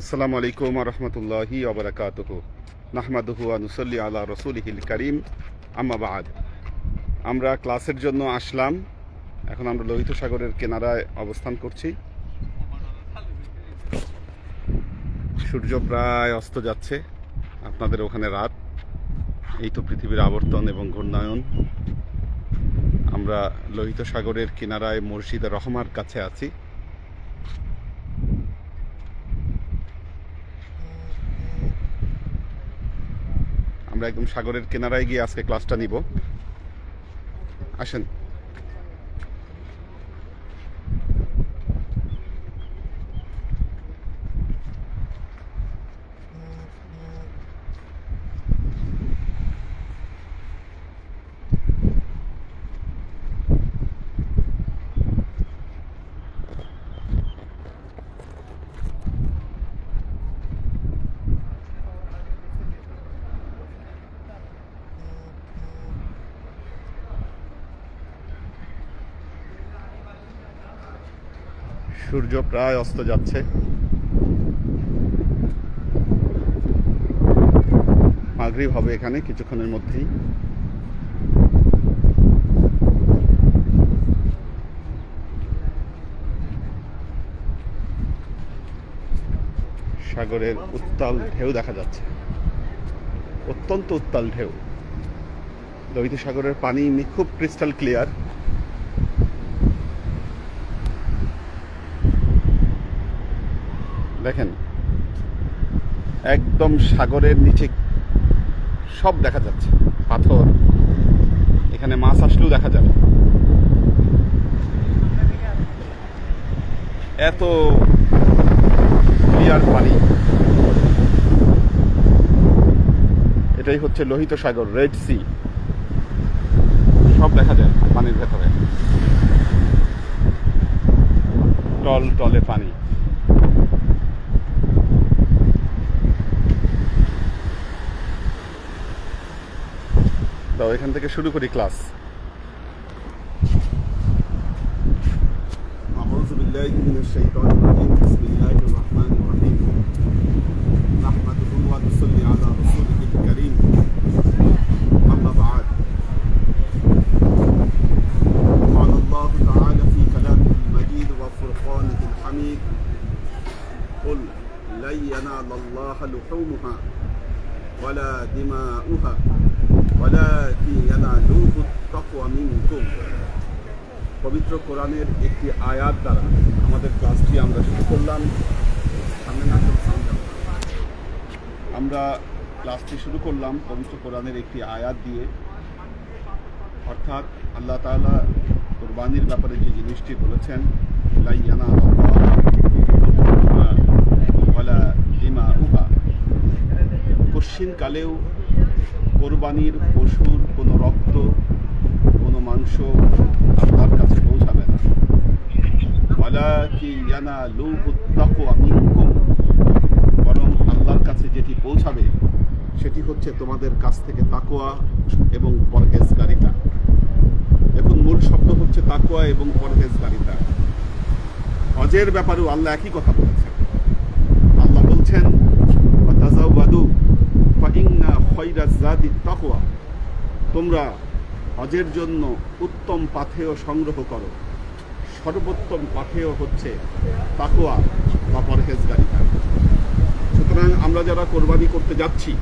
আসসালামু আলাইকুম রহমতুল্লাহি ওবরাকাতুহ নাহমাদুহু আনুসল্লি আলা রসুলহিল করিম। আম্মা বাদ। আমরা ক্লাসের জন্য আসলাম। এখন আমরা লোহিত সাগরের কেনারায় অবস্থান করছি। সূর্য প্রায় অস্ত যাচ্ছে। আপনাদের ওখানে রাত। এই তো পৃথিবীর আবর্তন এবং ঘূর্ণায়ন। আমরা লোহিত সাগরের কিনারায় মসজিদে রহমার কাছে আছি। আমরা একদম সাগরের কেনারায় গিয়ে আজকে ক্লাসটা নিব। আসেন। সূর্য প্রায় অস্ত যাচ্ছে। মাগরিব হবে এখানে কিছুক্ষণের মধ্যেই। সাগরের উত্তাল ঢেউ দেখা যাচ্ছে। অত্যন্ত উত্তাল ঢেউ। লোহিত সাগরের পানি খুব ক্রিস্টাল ক্লিয়ার দেখেন, একদম সাগরের নিচে সব দেখা যাচ্ছে, পাথর, এখানে মাছ আসলেও দেখা যাবে। এত ক্লিয়ার পানি। এটাই হচ্ছে লোহিত সাগর রেড সি সব দেখা যায় পানির ভেতরে। টল টলে পানি। তো এখান থেকে শুরু করি ক্লাস أعوذ بالله من الشيطان الرجيم بسم الله الرحمن الرحيم পবিত্র কোরআনের একটি আয়াত দ্বারা আমাদের ক্লাসটি আমরা শুরু করলাম। সামনে। আমরা ক্লাসটি শুরু করলাম পবিত্র কোরআনের একটি আয়াত দিয়ে। অর্থাৎ আল্লাহ তাআলা কোরবানির ব্যাপারে যে জিনিসটি বলেছেন লাইয়ানা কশিনকালেও কোরবানির পশুর কোনো রক্ত, কোনো মাংস আল্লাহর কাছে পৌঁছাবে না ওয়ালাকি ইয়ানালুহু তাকওয়া মিনকুম বরং আল্লাহর কাছে যেটি পৌঁছাবে, সেটি হচ্ছে তোমাদের কাছ থেকে তাকোয়া এবং পরহেজগারিতা। এখন মূল শব্দ হচ্ছে তাকোয়া এবং পরহেজগারিতা। হজের ব্যাপারেও আল্লাহ একই কথা বলেছেন। আল্লাহ বলছেন, ওয়াতাজাওয়াদু, ফাইন্না খয়রা জাদি তাকওয়া। তোমরা হজের জন্য উত্তম পাথেয় সংগ্রহ করো। সর্বোত্তম পাথেয় হচ্ছে তাকোয়া বা পরহেজগারিতা সুতরাং আমরা যারা কোরবানি করতে যাচ্ছি,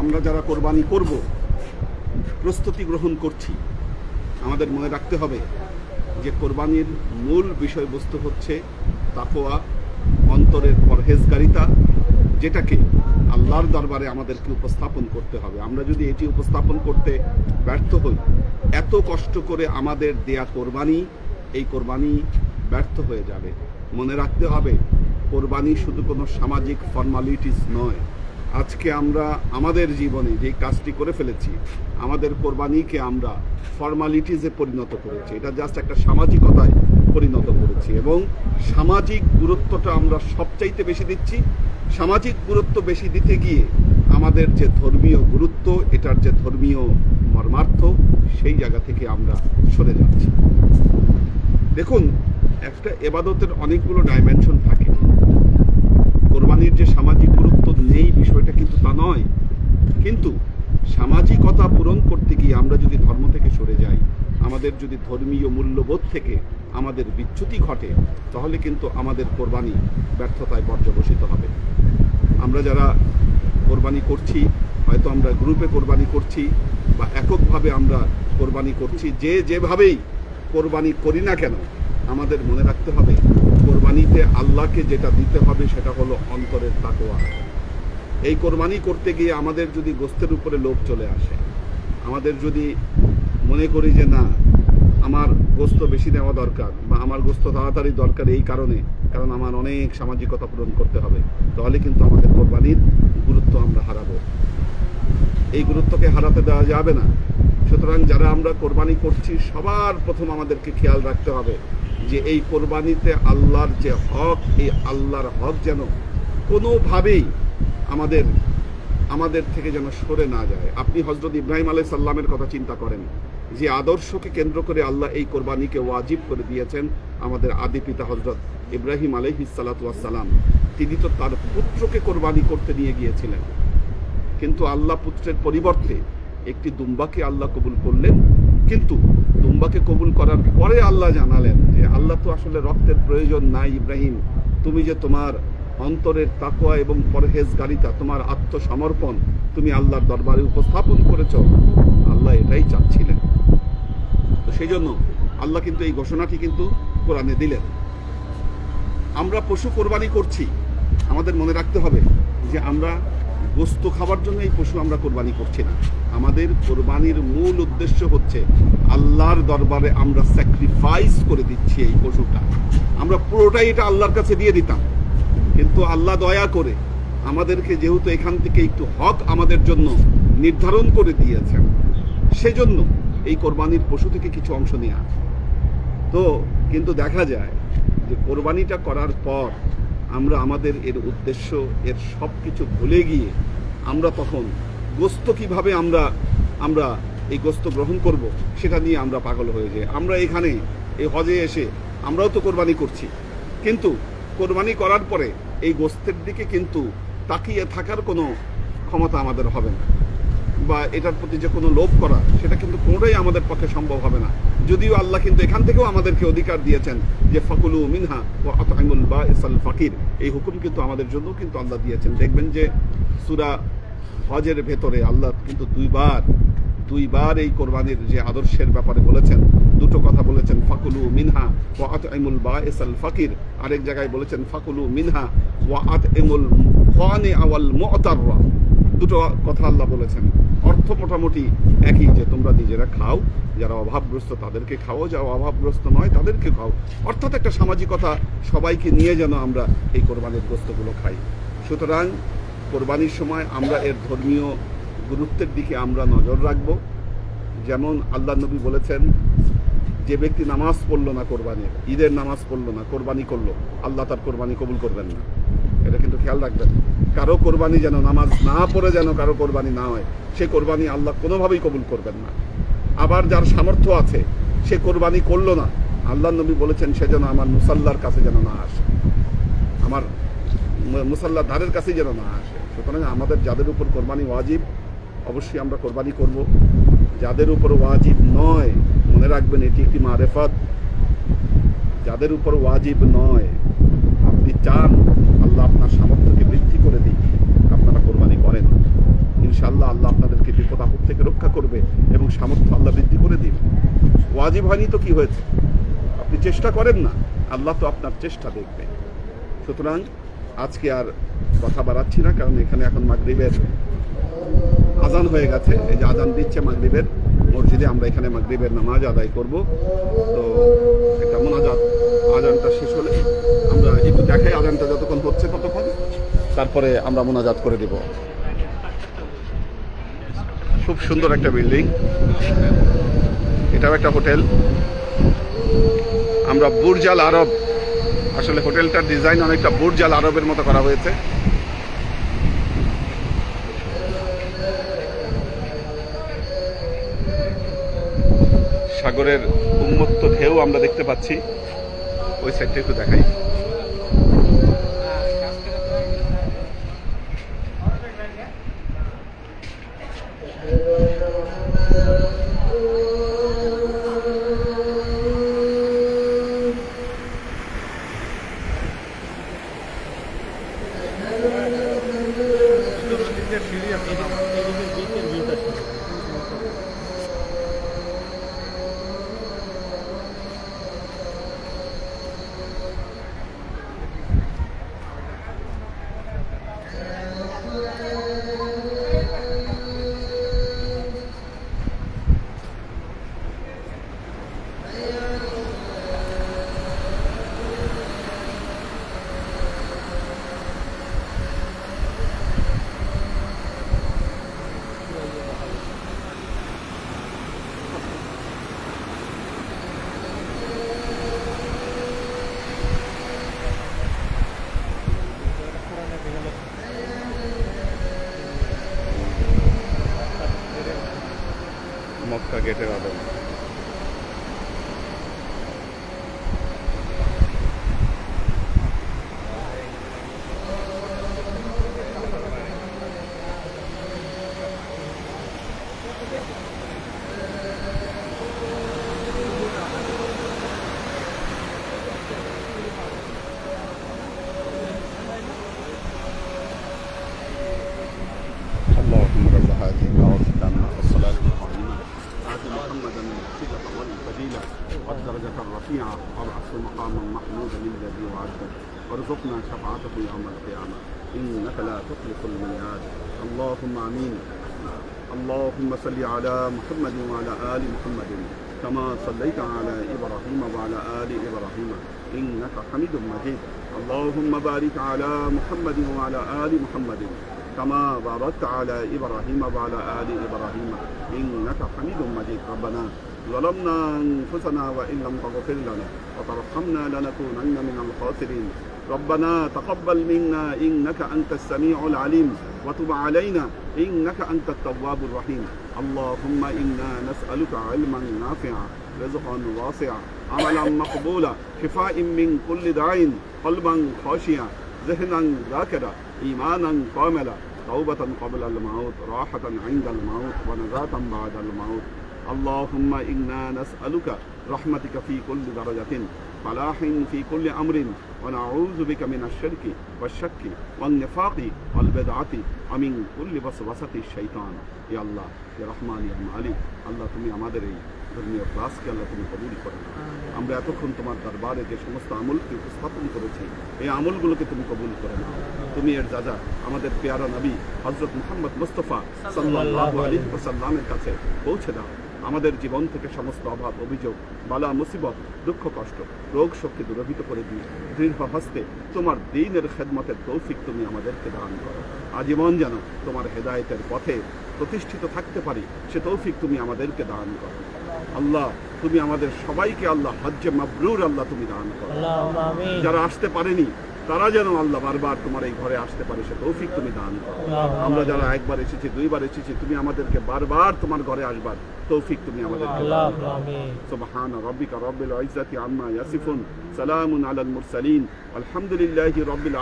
আমরা যারা কোরবানি করব, প্রস্তুতি গ্রহণ করছি, আমাদের মনে রাখতে হবে যে কোরবানির মূল বিষয়বস্তু হচ্ছে তাকোয়া অন্তরের পরহেজগারিতা, যেটাকে আল্লাহর দরবারে আমাদেরকে উপস্থাপন করতে হবে। আমরা যদি এটি উপস্থাপন করতে ব্যর্থ হই, এত কষ্ট করে আমাদের দেয়া কোরবানি এই কোরবানি ব্যর্থ হয়ে যাবে। মনে রাখতে হবে, কোরবানি শুধু কোনো সামাজিক ফর্মালিটিস নয়। আজকে আমরা আমাদের জীবনে যে কাজটি করে ফেলেছি, আমাদের কোরবানিকে আমরা ফর্মালিটিসে পরিণত করেছি। এটা জাস্ট একটা সামাজিকতায় পরিণত করেছি এবং সামাজিক গুরুত্বটা আমরা সবচাইতে বেশি দিচ্ছি। সামাজিক গুরুত্ব বেশি দিতে গিয়ে আমাদের যে ধর্মীয় গুরুত্ব, এটার যে ধর্মীয় মর্মার্থ, সেই জায়গা থেকে আমরা সরে যাচ্ছি। দেখুন, একটা এবাদতের অনেকগুলো ডাইমেনশন থাকে। কোরবানির যে সামাজিক গুরুত্ব নেই বিষয়টা কিন্তু তা নয়। কিন্তু সামাজিকতা পূরণ করতে গিয়ে আমরা যদি ধর্ম থেকে সরে যাই, আমাদের যদি ধর্মীয় মূল্যবোধ থেকে আমাদের বিচ্যুতি ঘটে, তাহলে কিন্তু আমাদের কোরবানি ব্যর্থতায় পর্যবসিত হবে। আমরা যারা কোরবানি করছি, হয়তো আমরা গ্রুপে কোরবানি করছি বা এককভাবে আমরা কোরবানি করছি, যে যেভাবেই কোরবানি করি না কেন, আমাদের মনে রাখতে হবে, কোরবানিতে আল্লাহকে যেটা দিতে হবে সেটা হলো অন্তরের তাকোয়া এই কোরবানি করতে গিয়ে আমাদের যদি গোস্তের উপরে লোভ চলে আসে, আমাদের যদি মনে করি যে না, আমার গোস্ত বেশি নেওয়া দরকার বা আমার গোস্ত তাড়াতাড়ি দরকার এই কারণে, কারণ আমার অনেক সামাজিকতা পূরণ করতে হবে, তাহলে কিন্তু আমাদের কোরবানির গুরুত্ব আমরা হারাবো। এই গুরুত্বকে হারাতে দেওয়া যাবে না। সুতরাং যারা আমরা কোরবানি করছি, সবার প্রথম আমাদেরকে খেয়াল রাখতে হবে যে এই কোরবানিতে আল্লাহর যে হক, এই আল্লাহর হক যেন কোনোভাবেই আমাদের আমাদের থেকে যেন সরে না যায়। আপনি হজরত ইব্রাহিম আলাই সাল্লামের কথা চিন্তা করেন যে আদর্শকে কেন্দ্র করে আল্লাহ এই কোরবানিকে ওয়াজিব করে দিয়েছেন আমাদের আদি পিতা হজরত ইব্রাহিম আলহি সালাম। তিনি তো তার পুত্রকে কোরবানি করতে নিয়ে গিয়েছিলেন। কিন্তু আল্লাহ পুত্রের পরিবর্তে একটি দুম্বাকে আল্লাহ কবুল করলেন। কিন্তু দুম্বাকে কবুল করার পরে আল্লাহ জানালেন যে আল্লাহ তো আসলে রক্তের প্রয়োজন নাই ইব্রাহিম। তুমি যে তোমার অন্তরের তাকোয়া এবং পরহেজগারিতা, তোমার আত্মসমর্পণ তুমি আল্লাহর দরবারে উপস্থাপন করেছ, আল্লাহ এটাই চাচ্ছিলেন। তো সেই জন্য আল্লাহ কিন্তু এই ঘোষণাটি কিন্তু কোরআনে দিলেন। আমরা পশু কোরবানি করছি। আমাদের মনে রাখতে হবে যে আমরা গোস্ত খাবার জন্য এই পশু আমরা কোরবানি করছি না। আমাদের কোরবানির মূল উদ্দেশ্য হচ্ছে আল্লাহর দরবারে আমরা স্যাক্রিফাইস করে দিচ্ছি এই পশুটা। আমরা পুরোটাই এটা আল্লাহর কাছে দিয়ে দিতাম। কিন্তু আল্লাহ দয়া করে আমাদেরকে যেহেতু এখান থেকে একটু হক আমাদের জন্য নির্ধারণ করে দিয়েছেন, সেজন্য এই কোরবানির পশু থেকে কিছু অংশ নেওয়া। তো কিন্তু দেখা যায় যে কোরবানিটা করার পর আমরা আমাদের এর উদ্দেশ্য, এর সব কিছু ভুলে গিয়ে আমরা তখন গোস্ত কীভাবে আমরা আমরা এই গোস্ত গ্রহণ করব, সেটা নিয়ে আমরা পাগল হয়ে যাই আমরা এখানে এই হজে এসে আমরাও তো কোরবানি করছি। কিন্তু কোরবানি করার পরে এই গোস্তের দিকে কিন্তু তাকিয়ে থাকার কোনো ক্ষমতা আমাদের হবে না। বা এটার প্রতি যে কোনো লোভ করা, সেটা কিন্তু কোনোটাই আমাদের পক্ষে সম্ভব হবে না। যদিও আল্লাহ কিন্তু এখান থেকেও আমাদেরকে অধিকার দিয়েছেন যে ফকুলু মিনহা ও আতআইমুল বা ইসাল ফাকির। এই হুকুম কিন্তু আমাদের জন্য কিন্তু আল্লাহ দিয়েছেন। দেখবেন যে সুরা হজের ভেতরে আল্লাহ কিন্তু দুইবার দুইবার এই কোরবানির যে আদর্শের ব্যাপারে বলেছেন, দুটো কথা বলেছেন, ফাকুলু মিনহা ওয়া আতআইমুল বা ইসাল ফাকির। আরেক জায়গায় বলেছেন, ফাকুলু মিনহা ওয়া এমুল ফানি আওয়াল মু'তাররা। দুটো কথা আল্লাহ বলেছেন। অর্থ মোটামুটি একই যে তোমরা নিজেরা খাও, যারা অভাবগ্রস্ত তাদেরকে খাও যারা অভাবগ্রস্ত নয় তাদেরকে খাও অর্থাৎ একটা সামাজিকতা সবাইকে নিয়ে যেন আমরা এই কোরবানির গ্রস্তগুলো খাই। সুতরাং কোরবানির সময় আমরা এর ধর্মীয় গুরুত্বের দিকে আমরা নজর রাখব। যেমন আল্লাহ নবী বলেছেন, যে ব্যক্তি নামাজ পড়ল না কোরবানির ঈদের নামাজ পড়ল না, কোরবানি করল, আল্লাহ তার কোরবানি কবুল করবেন না। এটা কিন্তু খেয়াল রাখবেন। কারও কোরবানি যেন নামাজ না পড়ে যেন কারও কোরবানি না হয়, সে কোরবানি আল্লাহ কোনোভাবেই কবুল করবেন না। আবার যার সামর্থ্য আছে, সে কোরবানি করল না আল্লাহ নবী বলেছেন, সে যেন আমার মুসাল্লার কাছে যেন না আসে। আমার মুসাল্লার ধারের কাছেই যেন না আসে। সুতরাং আমাদের যাদের উপর কোরবানি ওয়াজিব, অবশ্যই আমরা কোরবানি করব। যাদের উপর ওয়াজিব নয়, মনে রাখবেন, এটি একটি মারেফত। যাদের উপর ওয়াজিব নয়, আপনি চান আল্লাহ আপনার বৃদ্ধি করে দিই। আপনারা কোরবানি করেন। ইনশাল্লাহ আল্লাহ আপনাদেরকে বিপদ আপদ থেকে রক্ষা করবে এবং সামর্থ্য আল্লাহ বৃদ্ধি করে দিন ওয়াজিব হয়নি তো কি হয়েছে? আপনি চেষ্টা করেন না, আল্লাহ তো আপনার চেষ্টা দেখবে। সুতরাং আজকে আর কথা বাড়াচ্ছি না, কারণ এখানে এখন মাগরিবের আজান হয়ে গেছে। এই যে আজান দিচ্ছে মাগরিবের মসজিদে, আমরা এখানে মাগরিবের নামাজ আদায় করব। তো একটা মোনাজাত আজানটা শেষ হলে আমরা একটু দেখাই আজানটা যতক্ষণ হচ্ছে ততক্ষণ। তারপরে আমরা মোনাজাত করে দিব। খুব সুন্দর একটা বিল্ডিং। এটাও একটা হোটেল। আমরা বুর্জাল আরব, আসলে হোটেলটার ডিজাইন অনেকটা বুর্জাল আরবের মতো করা হয়েছে। সাগরের উন্মত্ত ঢেউ আমরা দেখতে পাচ্ছি। ওই সাইডটা একটু দেখাই। والفضيلة والدرجة الرفيعة وابعثه مقاما محمودا الذي وعدته. وارزقنا شفاعته يوم القيامة. إنك لا تخلف الميعاد. اللهم آمين. اللهم صل على محمد وعلى آل محمد. كما صليت على إبراهيم وعلى آل إبراهيم. إنك حميد مجيد. اللهم بارك على محمد وعلى آل محمد. كما باركت على إبراهيم وعلى آل إبراهيم. إنك حميد مجيد. ربنا ظلمنا أنفسنا وإن لم تغفر لنا وترحمنا لنكونن من الخاسرين. ربنا تقبل منا إنك أنت السميع العليم وتب علينا إنك أنت التواب الرحيم. اللهم إنا نسألك علما نافعا رزقا واسعا عملا مقبولا شفاء من كل داء قلبا خاشعا ذهنا ذاكرا إيمانا كاملا توبة قبل الموت راحة عند الموت ونجاة بعد الموت. اللهم إنا نسألك رحمتك في كل درجة فلاح في كل أمر ونعوذ بك من الشرك والشك والنفاق والبدعة ومن كل وسوسة الشيطان يا الله يا رحمن يا مالك الله তুমি আমাদের এই ধর্মীয় ক্লাসকে আল্লাহ তুমি কবুল করো আমরা এতক্ষণ তোমার দরবারে যে সমস্ত আমলকে উপস্থাপন করেছি এই আমলগুলোকে তুমি কবুল করে নাও তুমি এর যা যা আমাদের পেয়ারা নবী হজরত মুহাম্মদ মুস্তফা সাল্লাল্লাহু আলাইহি ওয়াসাল্লামের কাছে পৌঁছে দাও আমাদের জীবন থেকে সমস্ত অভাব অভিযোগ বালা মুসিবত দুঃখ কষ্ট রোগ শক্তি দূরভূত করে দিয়ে দৃঢ় হস্তে তোমার দিনের খেদমতের তৌফিক তুমি আমাদেরকে দান করো। আজীবন যেন তোমার হেদায়েতের পথে প্রতিষ্ঠিত থাকতে পারি সে তৌফিক তুমি আমাদেরকে দান করো। আল্লাহ তুমি আমাদের সবাইকে আল্লাহ হজ্জে মাবরুর আল্লাহ তুমি দান করো। যারা আসতে পারেনি তারা যেন আল্লাহ বারবার তোমার এই ঘরে আসতে পারে সে তৌফিক তুমি দান আমরা যারা একবার এসেছি দুইবার এসেছি তুমি আমাদেরকে বারবার তোমার ঘরে আসবার তৌফিক তুমি আমাদেরকে সুবহান রব্বিকা রব্বিল ইজ্জাতি আম্মা ইয়াসিফুন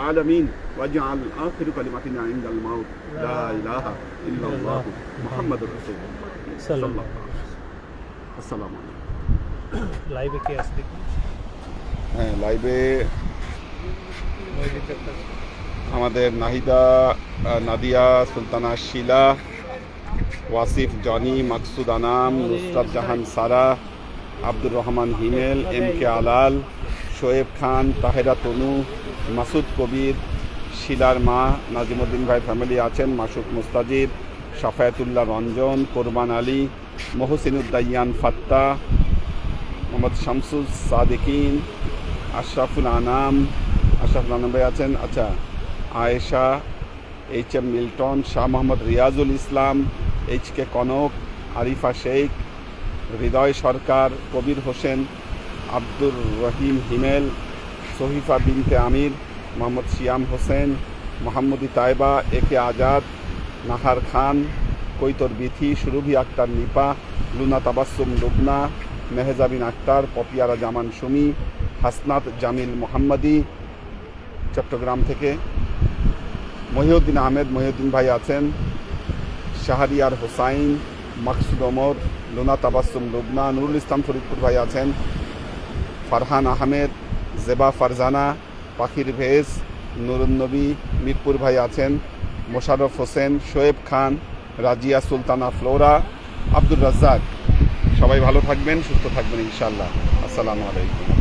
আলামিন ওয়াজআল আখিরু কালিমাতিনা ইনদাল মাউত। লা ইলাহা ইল্লাল্লাহ মুহাম্মাদুর রাসূলুল্লাহ। সাল্লাল্লাহু লাইভে কে আসবে হ্যাঁ লাইভে আমাদের নাহিদা নাদিয়া, সুলতানা শিলা, ওয়াসিফ জনি, মাকসুদ আনাম নুসরাত জাহান সারা, আব্দুর রহমান হিমেল, এম কে আলাল, শোয়েব খান, তাহেরা তনু, মাসুদ কবির, শিলার মা, নাজিমুদ্দিন ভাই ফ্যামিলি আছেন, মাসুদ মুস্তাজিব সাফায়াতুল্লাহ রঞ্জন, কোরবান আলী, মহসিনুদ্দাইয়ান ফাত্তা, মোহাম্মদ শামসুল সাদিকিন, আশরাফুল আনাম আশরাফুল আনাম ভাই আছেন। আচ্ছা Ayesha H M Milton, Shah Mohammad Riazul Islam H K Konok, Arifa Sheikh, Hridoy Sarkar, Kabir Hossain, Abdur Rahim Himel, Sahifa Binte Amir, Mohammad Shiyam Hossain, Mohammadi Taiba, A K Azad, Nahar Khan, Koitor Bithi, Surovi Akter Nipa, Luna Tabassum Lubna, Mehjabin Akter, Popiara Zaman Sumi, Hasnat Jamil Mohammadi Chittagong থেকে মহিউদ্দিন আহমেদ, মহিউদ্দিন ভাই আছেন, শাহরিয়ার হোসাইন, মাকসুদ ওমর, লুনা তাবাসুম লুবনা, নুরুল ইসলাম ফরিদপুর ভাই আছেন, ফারহান আহমেদ, জেবা ফারজানা, পাখির veg Nurunnabi Mirpur ভাই আছেন, Mosharraf Hossain, Shoaib Khan, Razia Sultana Flora, Abdur Razzak. সবাই ভালো থাকবেন, সুস্থ থাকবেন ইনশাল্লাহ আসসালামু আলাইকুম।